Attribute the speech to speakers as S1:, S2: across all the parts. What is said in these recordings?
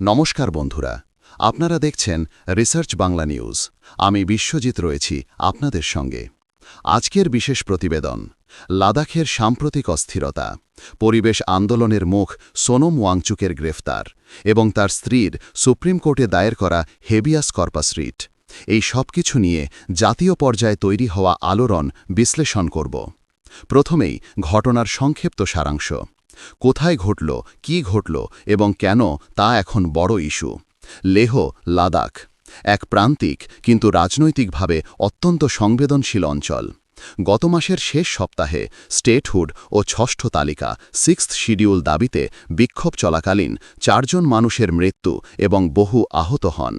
S1: নমস্কার বন্ধুরা, আপনারা দেখছেন রিসার্চ বাংলা নিউজ আমি বিশ্বজিৎ রয়েছি আপনাদের সঙ্গে। আজকের বিশেষ প্রতিবেদন, লাদাখের সাম্প্রতিক অস্থিরতা, পরিবেশ আন্দোলনের মুখ সোনম ওয়াংচুকের গ্রেফতার এবং তার স্ত্রীর সুপ্রিম কোর্টে দায়ের করা হেবিয়াস কর্পাস রিট। এই সব কিছু নিয়ে জাতীয় পর্যায়ে তৈরি হওয়া আলোড়ন বিশ্লেষণ করব। প্রথমেই ঘটনার সংক্ষিপ্ত সারাংশ। কোথায় ঘটল, কি ঘটল এবং কেন তা এখন বড় ইস্যু। লেহ, লাদাখ। এক প্রান্তিক, কিন্তু রাজনৈতিকভাবে অত্যন্ত সংবেদনশীল অঞ্চল। গত মাসের শেষ সপ্তাহে স্টেটহুড ও ষষ্ঠ তালিকা, সিক্সথ শিডিউল দাবিতে বিক্ষোভ চলাকালীন চারজন মানুষের মৃত্যু এবং বহু আহত হন।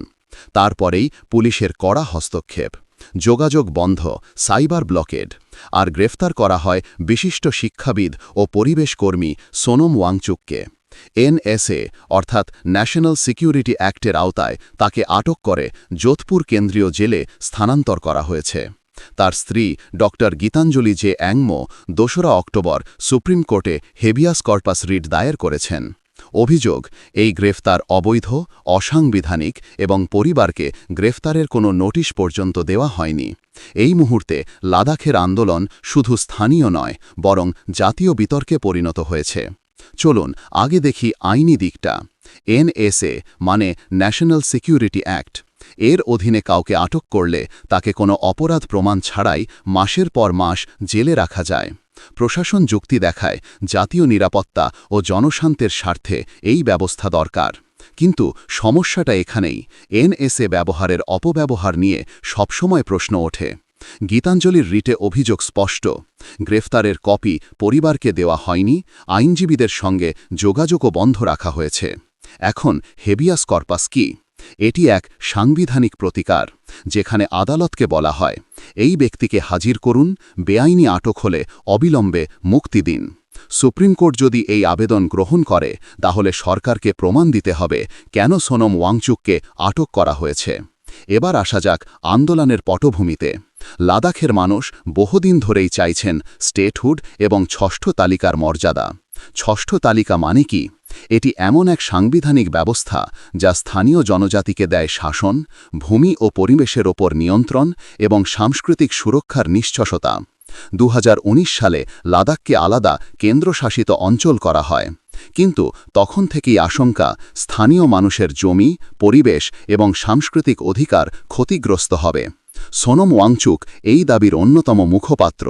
S1: তারপরেই পুলিশের কড়া হস্তক্ষেপ। যোগাযোগ বন্ধ, সাইবার ব্লকেড। আর গ্রেফতার করা হয় বিশিষ্ট শিক্ষাবিদ ও পরিবেশ কর্মী সোনম ওয়াংচুককে। এনএসএ, অর্থাৎ ন্যাশনাল সিকিউরিটি অ্যাক্টের আওতায় তাকে আটক করে যোধপুর কেন্দ্রীয় জেলে স্থানান্তর করা হয়েছে। তার স্ত্রী ড গীতাঞ্জলি জে অ্যাংমো দোসরা অক্টোবর সুপ্রিম কোর্টে হেবিয়াস কর্পাস রিট দায়ের করেছেন। অভিযোগ, এই গ্রেফতার অবৈধ, অসাংবিধানিক এবং পরিবারকে গ্রেফতারের কোনো নোটিশ পর্যন্ত দেওয়া হয়নি। এই মুহূর্তে লাদাখের আন্দোলন শুধু স্থানীয় নয়, বরং জাতীয় বিতর্কে পরিণত হয়েছে। চলুন, আগে দেখি আইনি দিকটা। এনএসএ মানে ন্যাশনাল সিকিউরিটি অ্যাক্ট, এর অধীনে কাউকে আটক করলে তাকে কোনো অপরাধ প্রমাণ ছাড়াই মাসের পর মাস জেলে রাখা যায়। প্রশাসন যুক্তি দেখায়, জাতীয় নিরাপত্তা ও জনশান্তের স্বার্থে এই ব্যবস্থা দরকার। কিন্তু সমস্যাটা এখানেই, এনএসএ ব্যবহারের অপব্যবহার নিয়ে সবসময় প্রশ্ন ওঠে। গীতাঞ্জলির রিটে অভিযোগ স্পষ্ট, গ্রেফতারের কপি পরিবারকে দেওয়া হয়নি, আইনজীবীদের সঙ্গে যোগাযোগও বন্ধ রাখা হয়েছে। এখন হেবিয়াস কর্পাস কি? এটি এক সাংবিধানিক প্রতিকার, যেখানে আদালতকে বলা হয়। এই ব্যক্তিকে হাজির করুন, বেআইনি আটক হলে অবিলম্বে মুক্তি দিন। সুপ্রিম কোর্ট যদি এই আবেদন গ্রহণ করে, তাহলে সরকারকে প্রমাণ দিতে হবে কেন সোনম ওয়াংচুককে আটক করা হয়েছে। এবার আসা যাক আন্দোলনের পটভূমিতে। লাদাখের মানুষ বহুদিন ধরেই চাইছেন স্টেটহুড এবং ষষ্ঠ তালিকার মর্যাদা। ষষ্ঠ তালিকা মানে কি? এটি এমন এক সাংবিধানিক ব্যবস্থা যা স্থানীয় জনজাতিকে দেয় শাসন, ভূমি ও পরিবেশের ওপর নিয়ন্ত্রণ এবং সাংস্কৃতিক সুরক্ষার নিশ্চসতা দু হাজার উনিশ সালে লাদাখকে আলাদা কেন্দ্রশাসিত অঞ্চল করা হয়। কিন্তু তখন থেকেই আশঙ্কা, স্থানীয় মানুষের জমি, পরিবেশ এবং সাংস্কৃতিক অধিকার ক্ষতিগ্রস্ত হবে। সোনম ওয়াংচুক এই দাবির অন্যতম মুখপাত্র।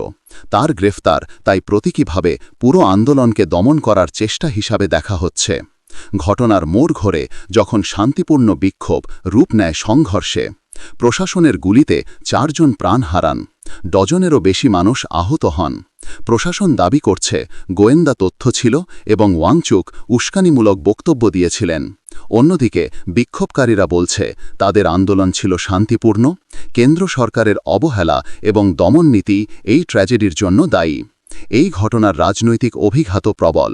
S1: তার গ্রেফতার, তাই প্রতীকীভাবে পুরো আন্দোলনকে দমন করার চেষ্টা হিসাবে দেখা হচ্ছে। ঘটনার মোড় ঘরে যখন শান্তিপূর্ণ বিক্ষোভ, রূপ নেয় সংঘর্ষে। প্রশাসনের গুলিতে চারজন প্রাণ হারান, ডজনেরও বেশি মানুষ আহত হন। প্রশাসন দাবি করছে, গোয়েন্দা তথ্য ছিল এবং ওয়াংচুক উস্কানিমূলক বক্তব্য দিয়েছিলেন। অন্যদিকে, বিক্ষোভকারীরা বলছে, তাদের আন্দোলন ছিল শান্তিপূর্ণ, কেন্দ্র সরকারের অবহেলা এবং দমন নীতি এই ট্র্যাজেডির জন্য দায়ী। এই ঘটনার রাজনৈতিক অভিঘাত প্রবল।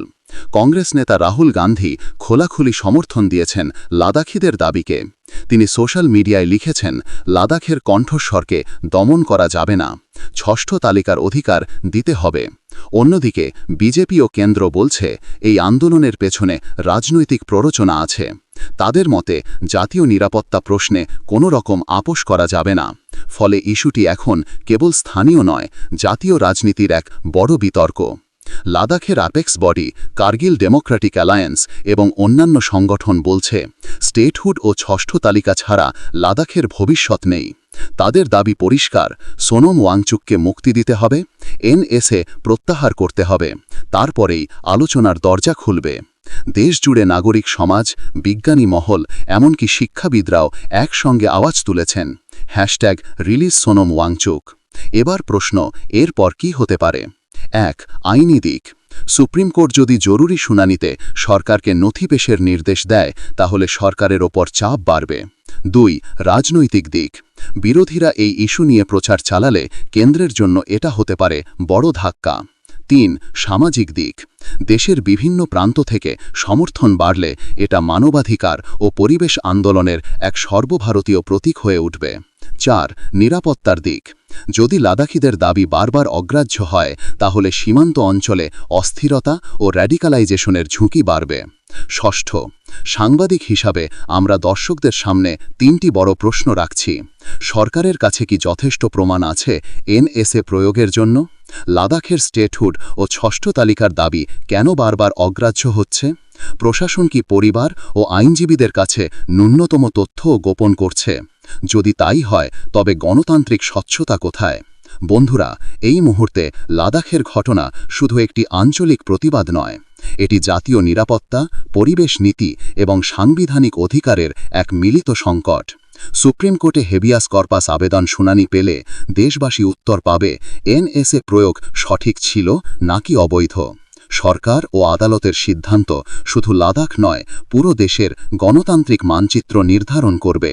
S1: কংগ্রেস নেতা রাহুল গান্ধী খোলাখুলি সমর্থন দিয়েছেন লাদাখিদের দাবিকে। তিনি সোশ্যাল মিডিয়ায় লিখেছেন, লাদাখের কণ্ঠস্বরকে দমন করা যাবে না। ষষ্ঠ তালিকার অধিকার দিতে হবে। অন্যদিকে বিজেপি ও কেন্দ্র বলছে, এই আন্দোলনের পেছনে রাজনৈতিক প্ররোচনা আছে। তাদের মতে, জাতীয় নিরাপত্তা প্রশ্নে কোনো রকম আপোষ করা যাবে না। ফলে ইস্যুটি এখন কেবল স্থানীয় নয়, জাতীয় রাজনীতির এক বড় বিতর্ক। লাদাখের apex body, Kargil democratic alliance এবং অন্যান্য সংগঠন বলছে, স্টেটহুড ও ষষ্ঠ তালিকা ছাড়া লাদাখের ভবিষ্যৎ নেই। তাদের দাবি পরিষ্কার, সোনম ওয়াংচুককে মুক্তি দিতে হবে, এনএসএ প্রত্যাহার করতে হবে, তারপরেই আলোচনার দরজা খুলবে। দেশ জুড়ে নাগরিক সমাজ, বিজ্ঞানী মহল, এমনকি শিক্ষাবিদরাও একসঙ্গে আওয়াজ তুলেছেন, হ্যাশট্যাগ রিলিজ সোনম ওয়াংচুক। এবার প্রশ্ন, এরপর কি হতে পারে? এক আইনি দিক। সুপ্রিম কোর্ট যদি জরুরি শুনানিতে সরকারকে নথি পেশের নির্দেশ দেয়, তাহলে সরকারের ওপর চাপ বাড়বে। দুই, রাজনৈতিক দিক। বিরোধীরা এই ইস্যু নিয়ে প্রচার চালালে কেন্দ্রের জন্য এটা হতে পারে বড় ধাক্কা। তিন, সামাজিক দিক। দেশের বিভিন্ন প্রান্ত থেকে সমর্থন বাড়লে এটা মানবাধিকার ও পরিবেশ আন্দোলনের এক সর্বভারতীয় প্রতীক হয়ে উঠবে। চার, নিরাপত্তার দিক। যদি লাদাখিদের দাবি বারবার অগ্রাহ্য হয়, তাহলে সীমান্ত অঞ্চলে অস্থিরতা ও র্যাডিকালাইজেশনের ঝুঁকি বাড়বে। ষষ্ঠ, সাংবাদিক হিসাবে আমরা দর্শকদের সামনে তিনটি বড় প্রশ্ন রাখছি। সরকারের কাছে কি যথেষ্ট প্রমাণ আছে এনএসএ প্রয়োগের জন্য? লাদাখের স্টেটহুড ও ষষ্ঠ তালিকার দাবি কেন বারবার অগ্রাহ্য হচ্ছে? প্রশাসন কি পরিবার ও আইনজীবীদের কাছে ন্যূনতম তথ্যও গোপন করছে? যদি তাই হয়, তবে গণতান্ত্রিক স্বচ্ছতা কোথায়? বন্ধুরা, এই মুহূর্তে লাদাখের ঘটনা শুধু একটি আঞ্চলিক প্রতিবাদ নয়। এটি জাতীয় নিরাপত্তা, পরিবেশ নীতি এবং সাংবিধানিক অধিকারের এক মিলিত সংকট। সুপ্রিম কোর্টে হেবিয়াস কর্পাস আবেদন শুনানি পেলে দেশবাসী উত্তর পাবে, এনএসএ প্রয়োগ সঠিক ছিল নাকি অবৈধ? সরকার ও আদালতের সিদ্ধান্ত শুধু লাদাখ নয়, পুরো দেশের গণতান্ত্রিক মানচিত্র নির্ধারণ করবে।